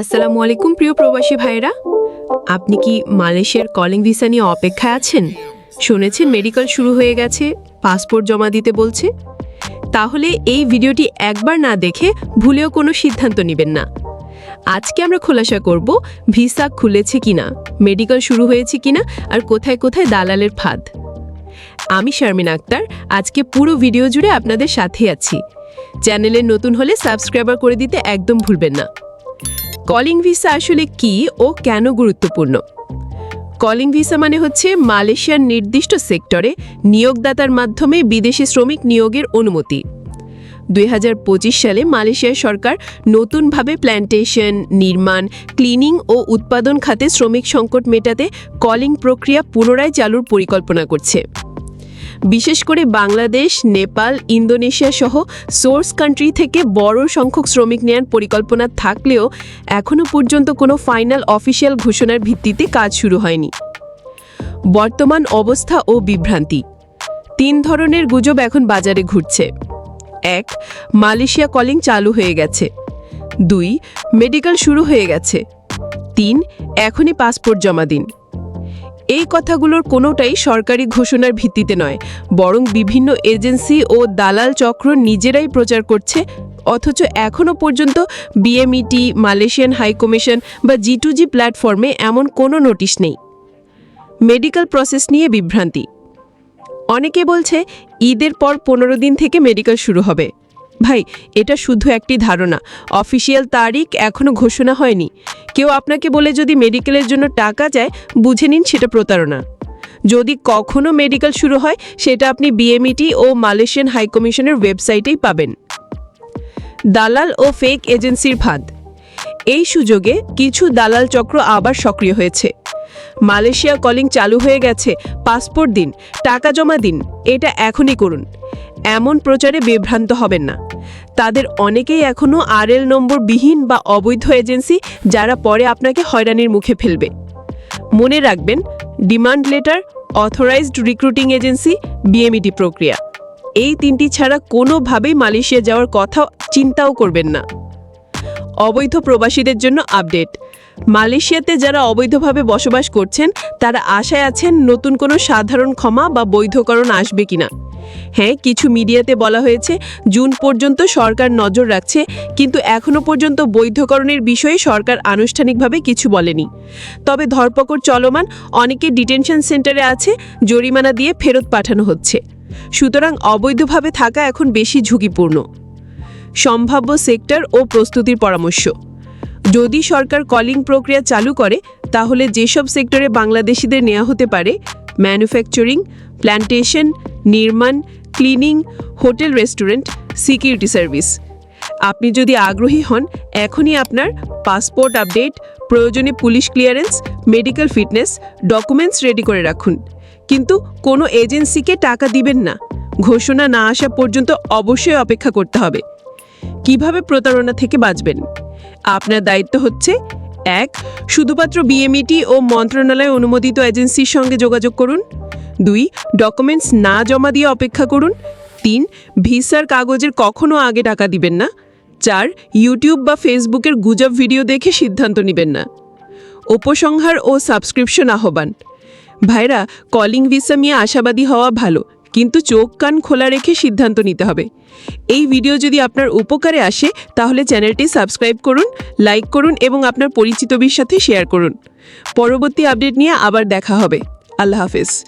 আসসালামু আলাইকুম, প্রিয় প্রবাসী ভাইয়েরা। আপনি কি মালয়েশিয়ার কলিং ভিসা নিয়ে অপেক্ষায় আছেন? শুনেছেন মেডিকেল শুরু হয়ে গেছে, পাসপোর্ট জমা দিতে বলছে? তাহলে এই ভিডিওটি একবার না দেখে ভুলেও কোনো সিদ্ধান্ত নেবেন না। আজকে আমরা খোলাসা করব, ভিসা খুলেছে কিনা, মেডিকেল শুরু হয়েছে কিনা, আর কোথায় কোথায় দালালের ফাঁদ। আমি শারমিন আক্তার, আজকে পুরো ভিডিও জুড়ে আপনাদের সাথে আছি। চ্যানেলে নতুন হলে সাবস্ক্রাইবার করে দিতে একদম ভুলবেন না। কলিং ভিসা আসলে কি ও কেন গুরুত্বপূর্ণ? কলিং ভিসা মানে হচ্ছে মালয়েশিয়ার নির্দিষ্ট সেক্টরে নিয়োগদাতার মাধ্যমে বিদেশি শ্রমিক নিয়োগের অনুমতি। দুই হাজার পঁচিশ সালে মালয়েশিয়া সরকার নতুনভাবে প্ল্যান্টেশন, নির্মাণ, ক্লিনিং ও উৎপাদন খাতে শ্রমিক সংকট মেটাতে কলিং প্রক্রিয়া পুনরায় চালুর পরিকল্পনা করছে। বিশেষ করে বাংলাদেশ, নেপাল, ইন্দোনেশিয়া সহ সোর্স কান্ট্রি থেকে বড় সংখ্যক শ্রমিক নেওয়ার পরিকল্পনা থাকলেও এখনও পর্যন্ত কোনো ফাইনাল অফিসিয়াল ঘোষণার ভিত্তিতে কাজ শুরু হয়নি। বর্তমান অবস্থা ও বিভ্রান্তি। তিন ধরনের গুজব এখন বাজারে ঘুরছে। এক, মালয়েশিয়া কলিং চালু হয়ে গেছে। দুই, মেডিকেল শুরু হয়ে গেছে। তিন, এখনই পাসপোর্ট জমা দিন। এই কথাগুলোর কোনোটাই সরকারি ঘোষণার ভিত্তিতে নয়, বরং বিভিন্ন এজেন্সি ও দালাল চক্র নিজেরাই প্রচার করছে, অথচ এখনও পর্যন্ত বিএমইটি মালয়েশিয়ান হাই কমিশন বা জি টু জি প্ল্যাটফর্মে এমন কোনো নোটিশ নেই। মেডিকেল প্রসেস নিয়ে বিভ্রান্তি। অনেকে বলছে ঈদের পর পনেরো দিন থেকে মেডিকেল শুরু হবে। ভাই, এটা শুধু একটি ধারণা। অফিসিয়াল তারিখ এখনও ঘোষণা হয়নি। কেউ আপনাকে বলে যদি মেডিকেলের জন্য টাকা যায়, বুঝে নিন সেটা প্রতারণা। যদি কখনও মেডিকেল শুরু হয়, সেটা আপনি বিএমইটি ও মালয়েশিয়ান হাইকমিশনের ওয়েবসাইটেই পাবেন। দালাল ও ফেক এজেন্সির ফাঁদ। এই সুযোগে কিছু দালাল চক্র আবার সক্রিয় হয়েছে। মালয়েশিয়া কলিং চালু হয়ে গেছে। পাসপোর্ট দিন, টাকা জমা দিন, এটা এখনই করুন। এমন প্রচারে বিভ্রান্ত হবেন না। তাদের অনেকেই এখনও আরএল নম্বর বিহীন বা অবৈধ এজেন্সি যারা পরে আপনাকে হয়রানির মুখে ফেলবে। মনে রাখবেন, demand letter, authorised recruiting agency BMET প্রক্রিয়া। এই তিনটি ছাড়া কোনোভাবেই মালয়েশিয়া যাওয়ার কথা চিন্তাও করবেন না। অবৈধ প্রবাসীদের জন্য আপডেট। মালয়েশিয়াতে যারা অবৈধভাবে বসবাস করছেন, তারা আশায় আছেন নতুন কোনো সাধারণ ক্ষমা বা বৈধকরণ আসবে কিনা। হ্যাঁ কিছু মিডিয়াতে বলা হয়েছে, জুন পর্যন্ত সরকার নজর রাখছে, কিন্তু এখনও পর্যন্ত বৈধকরণের বিষয়ে সরকার আনুষ্ঠানিকভাবে কিছু বলেনি। তবে ধরপকড় চলমান, অনেকে ডিটেনশন সেন্টারে আছে, জরিমানা দিয়ে ফেরত পাঠানো হচ্ছে। সুতরাং অবৈধভাবে থাকা এখন বেশি ঝুঁকিপূর্ণ। সম্ভাব্য সেক্টর ও প্রস্তুতির পরামর্শ। যদি সরকার কলিং প্রক্রিয়া চালু করে, তাহলে যেসব সেক্টরে বাংলাদেশিদের নেওয়া হতে পারে ম্যানুফ্যাকচারিং প্ল্যান্টেশন নির্মাণ cleaning hotel restaurant security service আপনি যদি আগ্রহী হন, এখনই আপনার পাসপোর্ট আপডেট প্রয়োজনে police clearance medical fitness documents ready করে রাখুন। কিন্তু কোনো এজেন্সিকে টাকা দিবেন না। ঘোষণা না আসা পর্যন্ত অবশ্যই অপেক্ষা করতে হবে। কীভাবে প্রতারণা থেকে বাঁচবেন? আপনার দায়িত্ব হচ্ছে এক, শুধুমাত্র বিএমইটি ও মন্ত্রণালয় অনুমোদিত এজেন্সির সঙ্গে যোগাযোগ করুন। দুই, ডকুমেন্টস না জমা দিয়ে অপেক্ষা করুন। তিন, ভিসার কাগজের কখনো আগে টাকা দিবেন না। চার, ইউটিউব বা ফেসবুকের গুজব ভিডিও দেখে সিদ্ধান্ত নেবেন না। উপসংহার ও সাবস্ক্রিপশন আহ্বান। ভাইরা, কলিং ভিসা নিয়ে আশাবাদী হওয়া ভালো। কিন্তু চোখ কান খোলা রেখে সিদ্ধান্ত নিতে হবে। এই ভিডিও যদি আপনার উপকারে আসে, তাহলে চ্যানেলটি সাবস্ক্রাইব করুন, লাইক করুন এবং আপনার পরিচিতবির সাথে শেয়ার করুন। পরবর্তী আপডেট নিয়ে আবার দেখা হবে। আল্লাহ হাফেজ।